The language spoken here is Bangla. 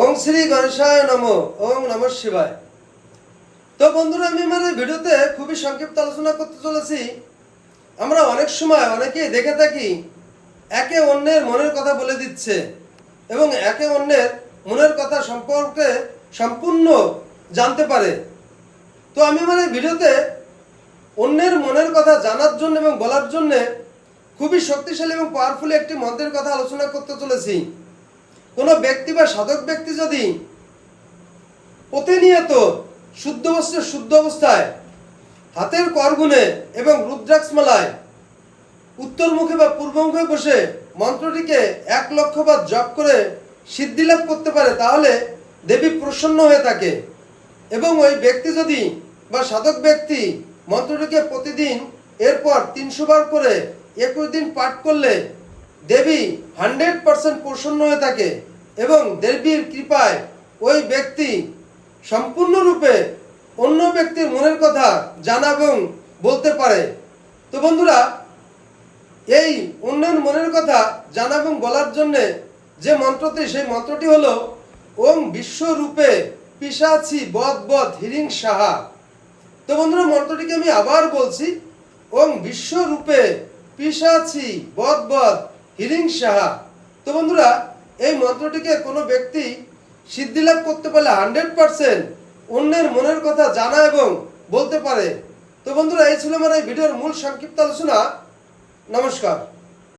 ওং শ্রী গণেশায় নম, ওং নম শিবায়। তো বন্ধুরা, আমি আমার ভিডিওতে খুবই সংক্ষিপ্ত আলোচনা করতে চলেছি। আমরা অনেক সময় অনেকেই দেখে থাকি, একে অন্যের মনের কথা বলে দিচ্ছে এবং একে অন্যের মনের কথা সম্পর্কে সম্পূর্ণ জানতে পারে। তো আমি আমার ভিডিওতে অন্যের মনের কথা জানার জন্য এবং বলার জন্যে খুবই শক্তিশালী এবং পাওয়ারফুল একটি মন্ত্রের কথা আলোচনা করতে চলেছি। কোনো ব্যক্তি বা সাধক ব্যক্তি যদি প্রতিনিয়ত শুদ্ধ বস্ত্রের শুদ্ধ অবস্থায় হাতের করগুনে এবং রুদ্রাক্ষ মালায় উত্তরমুখে বা পূর্বমুখে বসে মন্ত্রটিকে এক লক্ষবার জপ করে সিদ্ধি লাভ করতে পারে, তাহলে দেবী প্রসন্ন হয়ে থাকে। এবং ওই ব্যক্তি যদি বা সাধক ব্যক্তি মন্ত্রটিকে প্রতিদিন, এরপর তিনশো বার করে একুশ দিন পাঠ করলে দেবী হান্ড্রেড পার্সেন্ট প্রসন্ন হয়ে থাকে এবং দেবীর কৃপায় ওই ব্যক্তি সম্পূর্ণরূপে অন্য ব্যক্তির মনের কথা জানা এবং বলতে পারে। তো বন্ধুরা, এই অন্যের মনের কথা জানা এবং বলার জন্যে যে মন্ত্রটি, সেই মন্ত্রটি হলো, ওম বিশ্বরূপে পিসাছি বদ বদ হিরিং সাহা। তো বন্ধুরা, মন্ত্রটিকে আমি আবার বলছি, ওম বিশ্বরূপে পিসাছি বদ বদ হিরিং সাহা তো বন্ধুরা, এই মন্ত্রটিকে কোনো ব্যক্তি সিদ্ধি লাভ করতে পারলে হান্ড্রেড পারসেন্ট অন্যের মনের কথা জানা এবং বলতে পারে। তো বন্ধুরা, এই ছিল আমার এই ভিডিওর মূল সংক্ষিপ্ত আলোচনা। নমস্কার।